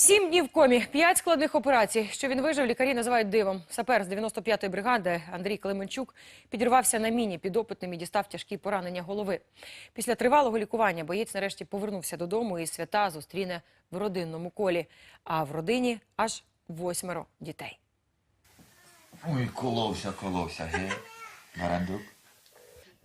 Сім днів комі, п'ять складних операцій. Що він вижив, лікарі називають дивом. Сапер з 95-ї бригади Андрій Клименчук підірвався на міні під опитним і дістав тяжкі поранення голови. Після тривалого лікування боєць нарешті повернувся додому і свята зустріне в родинному колі. А в родині аж восьмеро дітей. Ой, коловся, коловся, ге. Барандук.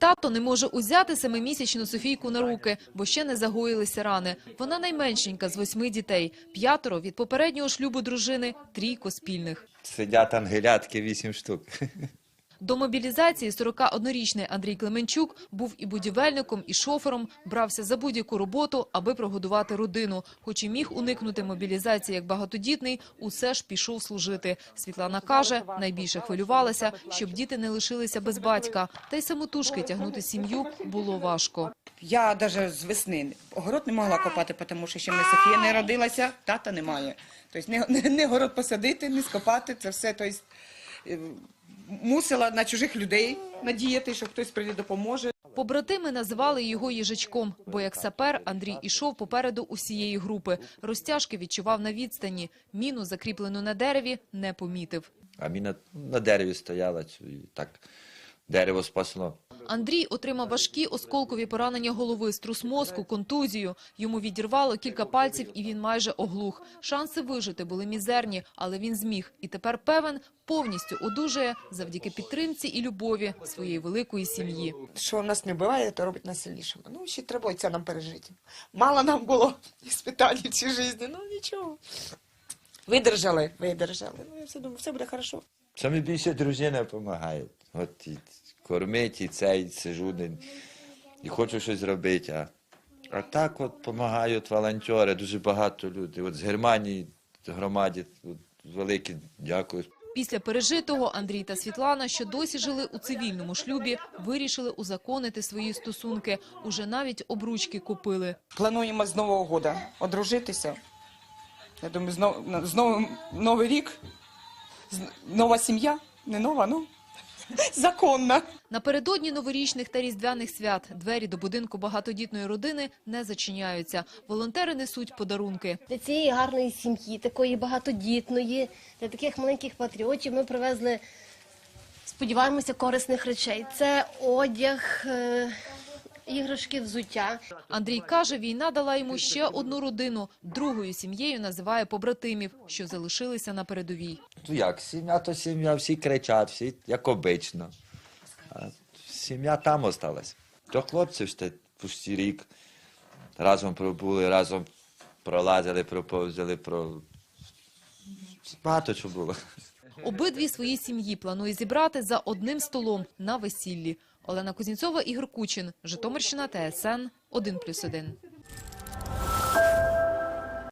Тато не може узяти семимісячну Софійку на руки, бо ще не загоїлися рани. Вона найменшенька з восьми дітей. П'ятеро від попереднього шлюбу дружини, трійко спільних. Сидять ангелятки вісім штук. До мобілізації 41-річний Андрій Клименчук був і будівельником, і шофером, брався за будь-яку роботу, аби прогодувати родину. Хоч і міг уникнути мобілізації як багатодітний, усе ж пішов служити. Світлана каже, найбільше хвилювалася, щоб діти не лишилися без батька. Та й самотужки тягнути сім'ю було важко. Я навіть з весни огород не могла копати, тому що ще мене Софія не родилася, тата немає. Тобто не, не, город посадити, не скопати, це все. Тобто, мусила на чужих людей надіяти, що хтось прийде допоможе. Побратими називали його їжачком, бо як сапер Андрій ішов попереду усієї групи. Розтяжки відчував на відстані. Міну, закріплену на дереві, не помітив. А міна на дереві стояла, цю, і так дерево спасло. Андрій отримав важкі осколкові поранення голови, струс мозку, контузію. Йому відірвало кілька пальців і він майже оглух. Шанси вижити були мізерні, але він зміг. І тепер певен, повністю одужає завдяки підтримці і любові своєї великої сім'ї. що в нас не вбиває, то робить нас сильнішими. Ну, ще треба це нам пережити. Мало нам було іспитань в цій житті, ну нічого. Видержали, видержали. Ну, я все думаю, все буде хорошо. Саме більше дружина допомагає. От і кормить, і цей сижу, не- і хочу щось зробити. А, а так от допомагають волонтери, дуже багато людей. От з Германії громаді от, велике дякую. Після пережитого Андрій та Світлана, що досі жили у цивільному шлюбі, вирішили узаконити свої стосунки. Уже навіть обручки купили. Плануємо з Нового року одружитися. Я думаю, з, нов, з новим Новий рік, нова сім'я, не нова, ну законна. Напередодні новорічних та різдвяних свят двері до будинку багатодітної родини не зачиняються. Волонтери несуть подарунки. Для цієї гарної сім'ї, такої багатодітної, для таких маленьких патріотів ми привезли, сподіваємося, корисних речей. Це одяг, е, іграшки, взуття. Андрій каже, війна дала йому ще одну родину. Другою сім'єю називає побратимів, що залишилися на передовій. Ну як, сім'я то сім'я, всі кричать, всі як обично. А сім'я там осталась. То хлопців ще пусті рік. Разом пробули, разом пролазили, проповзали, про... Багато чого було. Обидві свої сім'ї планує зібрати за одним столом на весіллі. Олена Кузнєцова, Ігор Кучин, Житомирщина, ТСН 1+,1.